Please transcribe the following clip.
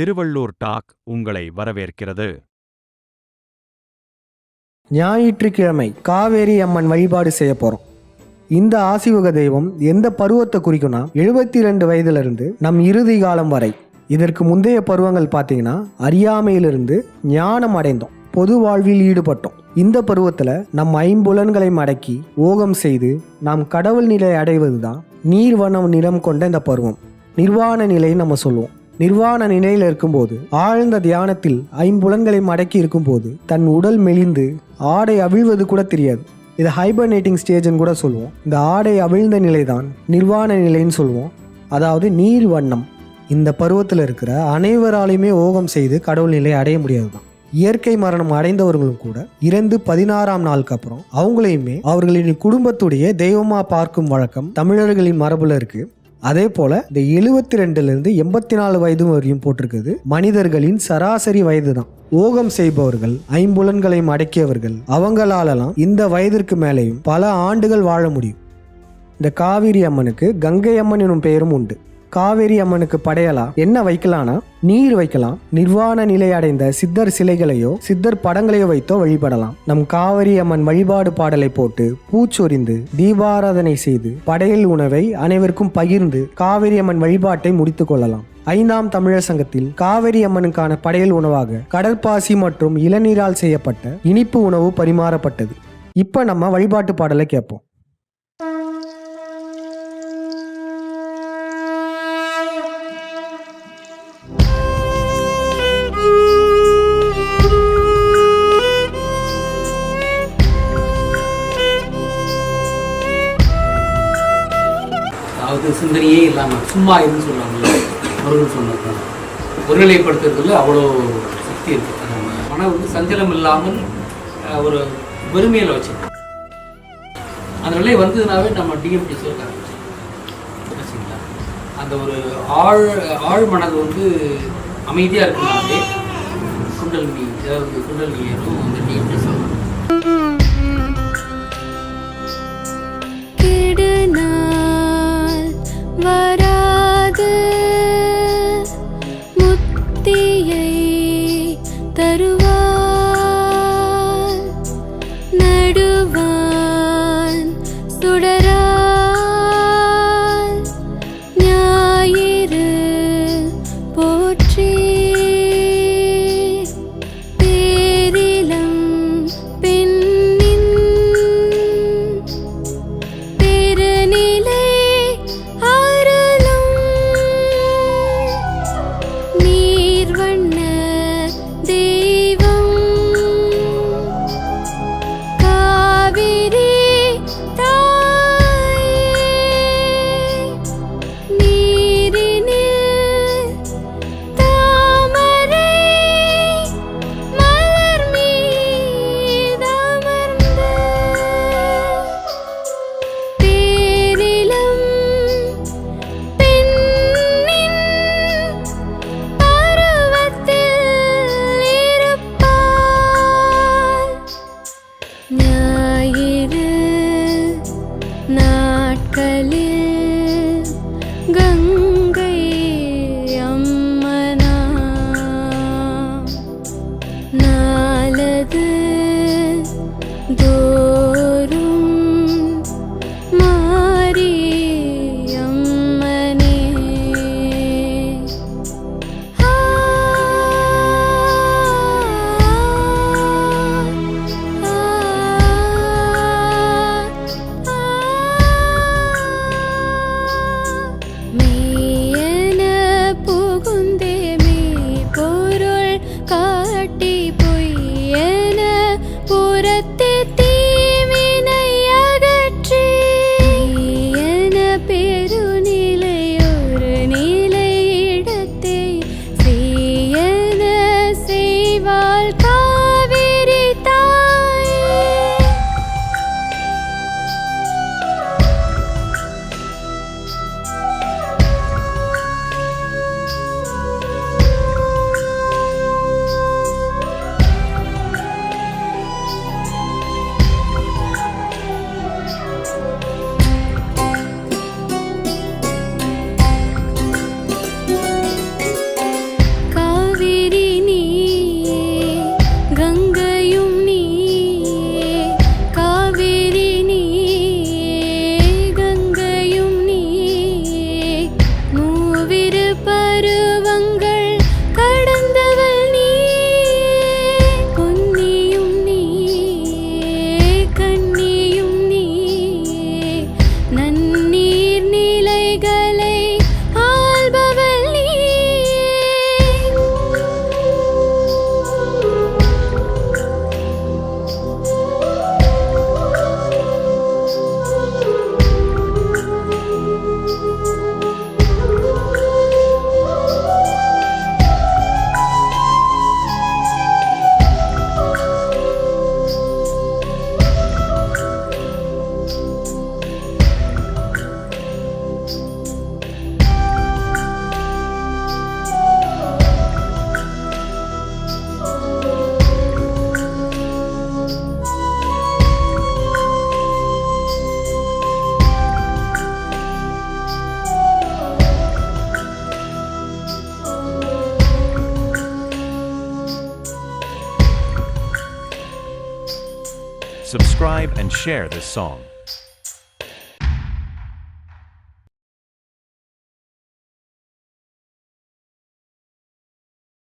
Tiruvallur talk உங்களை வரவேற்கிறது. ஞாயிற்றுக்கிழமை காவேரி அம்மன் வழிபாடு செய்ய போறோம். இந்த ஆசிவக தெய்வம் எந்த பருவத்தை குறிக்கும்னா எழுபத்தி ரெண்டு வயதிலிருந்து நம் இறுதி காலம் வரை. இதற்கு முந்தைய பருவங்கள் பார்த்தீங்கன்னா அறியாமையிலிருந்து ஞானம் அடைந்தோம். பொது வாழ்வில் ஈடுபட்டோம். இந்த பருவத்தில் நம் ஐம்புலன்களை மடக்கி ஓகம் செய்து நாம் கடவுள் நிலை அடைவதுதான் நீர்வனம் நிலம் கொண்ட இந்த பருவம். நிர்வாண நிலைன்னு நம்ம சொல்லுவோம். நிர்வாண நிலையில் இருக்கும்போது ஆழ்ந்த தியானத்தில் ஐம்புலன்களை மடக்கி இருக்கும்போது தன் உடல் மெலிந்து ஆடை அவிழ்வது கூட தெரியாது. இது ஹைபர்னேட்டிங் ஸ்டேஜ்னு கூட சொல்லுவோம். இந்த ஆடை அவிழ்ந்த நிலைதான் நிர்வாண நிலைன்னு சொல்லுவோம். அதாவது நீர் வண்ணம். இந்த பருவத்தில் இருக்கிற அனைவராலையுமே ஓகம் செய்து கடவுள் நிலை அடைய முடியாது தான் இயற்கை மரணம் அடைந்தவர்களும் கூட இறந்து பதினாறாம் நாளுக்கு அப்புறம் அவங்களையுமே அவர்களின் குடும்பத்துடைய தெய்வமா பார்க்கும் வழக்கம் தமிழர்களின் மரபுல இருக்கு. அதே போல இந்த எழுபத்தி ரெண்டுல இருந்து எண்பத்தி நாலு வயது வரையும் போட்டிருக்குது. மனிதர்களின் சராசரி வயது தான் ஓகம் செய்பவர்கள் ஐம்புலன்களை அடக்கியவர்கள் அவங்களாலலாம் இந்த வயதிற்கு மேலேயும் பல ஆண்டுகள் வாழ முடியும். இந்த காவிரி அம்மனுக்கு கங்கை அம்மன் எனும் பெயரும் உண்டு. காவேரி அம்மனுக்கு படையலா என்ன வைக்கலாம்னா நீர் வைக்கலாம். நிர்வாண நிலை அடைந்த சித்தர் சிலைகளையோ சித்தர் படங்களையோ வைத்தோ வழிபடலாம். நம் காவிரி அம்மன் வழிபாடு பாடலை போட்டு பூச்சொரிந்து தீபாராதனை செய்து படையல் உணவை அனைவருக்கும் பகிர்ந்து காவிரி அம்மன் வழிபாட்டை முடித்துக் கொள்ளலாம். ஐந்தாம் தமிழர் சங்கத்தில் காவிரி அம்மனுக்கான படையல் உணவாக கடற்பாசி மற்றும் இளநீரால் செய்யப்பட்ட இனிப்பு உணவு பரிமாறப்பட்டது. இப்போ நம்ம வழிபாட்டு பாடலை கேட்போம். அதாவது சிந்தனையே இல்லாமல் சும்மா இருன்னு சொல்லுவாங்க முருகன் சொன்னது ஒருநிலைப்படுத்துறதுல அவ்வளோ சக்தி இருக்குது மனம் வந்து சஞ்சலம் இல்லாமல் ஒரு பெருமையில் வச்சுருக்கோம். அந்த நிலை வந்ததுனாவே நம்ம டிஎம்டி சொல்ல ஆரம்பிச்சோம் அந்த ஒரு ஆழ் ஆழ் மனது வந்து அமைதியாக இருக்குனாலே நீ அதாவது குண்டல் நீரும் அந்த டிஎம்டி சொல்ல gần காட்டி Subscribe and share this song.